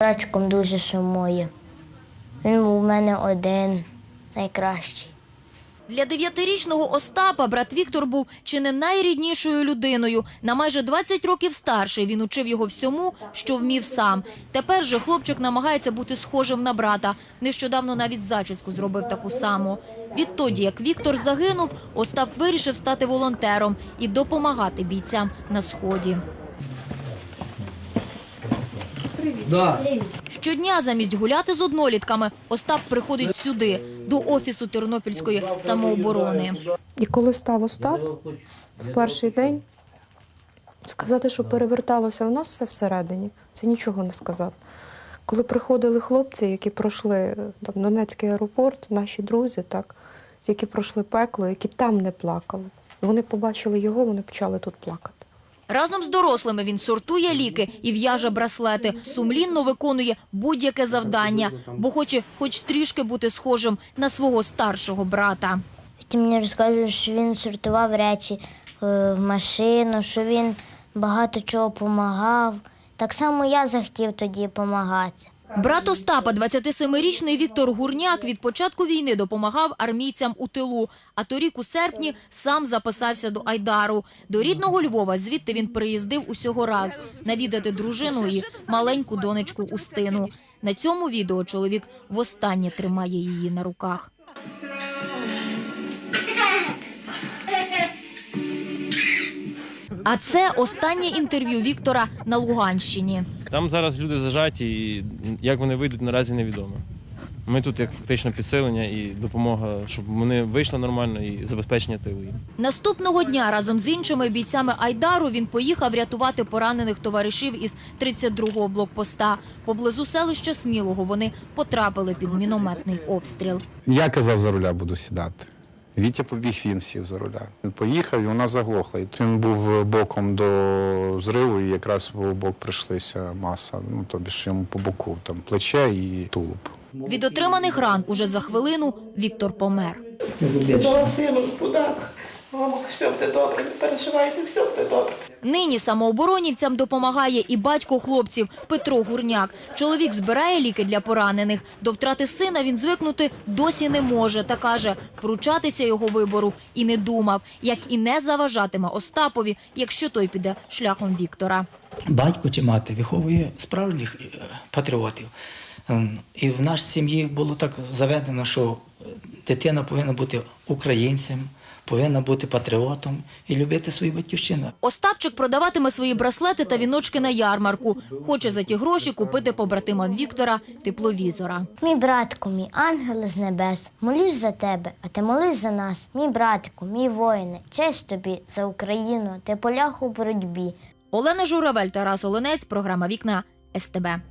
Братчиком дуже сумує. Він у мене один найкращий. Для дев'ятирічного Остапа брат Віктор був чи не найріднішою людиною. На майже 20 років старший він учив його всьому, що вмів сам. Тепер же хлопчик намагається бути схожим на брата. Нещодавно навіть зачіску зробив таку саму. Відтоді, як Віктор загинув, Остап вирішив стати волонтером і допомагати бійцям на сході. Щодня замість гуляти з однолітками Остап приходить сюди, до офісу Тернопільської самооборони. І коли став Остап в перший день, сказати, що переверталося в нас все всередині, це нічого не сказати. Коли приходили хлопці, які пройшли е, там, Донецький аеропорт, наші друзі, так, які пройшли пекло, які там не плакали. Вони побачили його, вони почали тут плакати. Разом з дорослими він сортує ліки і в'яже браслети. Сумлінно виконує будь-яке завдання, бо хоче хоч трішки бути схожим на свого старшого брата. Ти мені розказуєш, що він сортував речі е, в машину, що він багато чого допомагав. Так само я захотів тоді допомагати. Брат Остапа, 27-річний Віктор Гурняк, від початку війни допомагав армійцям у тилу. А торік у серпні сам записався до Айдару. До рідного Львова звідти він приїздив усього раз навідати дружину і маленьку донечку Устину. На цьому відео чоловік востаннє тримає її на руках. А це останнє інтерв'ю Віктора на Луганщині. Там зараз люди зажаті, і як вони вийдуть, наразі невідомо. Ми тут як фактично підсилення і допомога, щоб вони вийшли нормально і забезпечення тилу. їм. Наступного дня разом з іншими бійцями Айдару він поїхав рятувати поранених товаришів із 32-го блокпоста. Поблизу селища Смілого вони потрапили під мінометний обстріл. Я казав, за руля буду сідати. Вітя побіг, він сів за руля. Він поїхав і вона заглохла. І він був боком до зриву, і якраз в бок прийшлися маса, ну тобі ж йому по боку, там плече і тулуб. Від отриманих ран уже за хвилину Віктор помер. Казала сину, кудак. Мама, все буде добре, не переживайте, все буде добре. Нині самооборонівцям допомагає і батько хлопців Петро Гурняк. Чоловік збирає ліки для поранених. До втрати сина він звикнути досі не може та каже, пручатися його вибору і не думав, як і не заважатиме Остапові, якщо той піде шляхом Віктора. батько чи мати виховує справжніх е, патріотів. Ем, І в нашій сім'ї було так заведено, що е, дитина повинна бути українцем, повинна бути патріотом і любити свою батьківщину. Остапчик продаватиме свої браслети та віночки на ярмарку. Хоче за ті гроші купити побратимам Віктора тепловізора. Мій братку, мій ангел з небес, молюсь за тебе, а ти молись за нас. Мій братику, мій воїне, честь тобі за Україну, ти полях у боротьбі. Олена Журавель, Тарас Оленець, програма Вікна СТБ.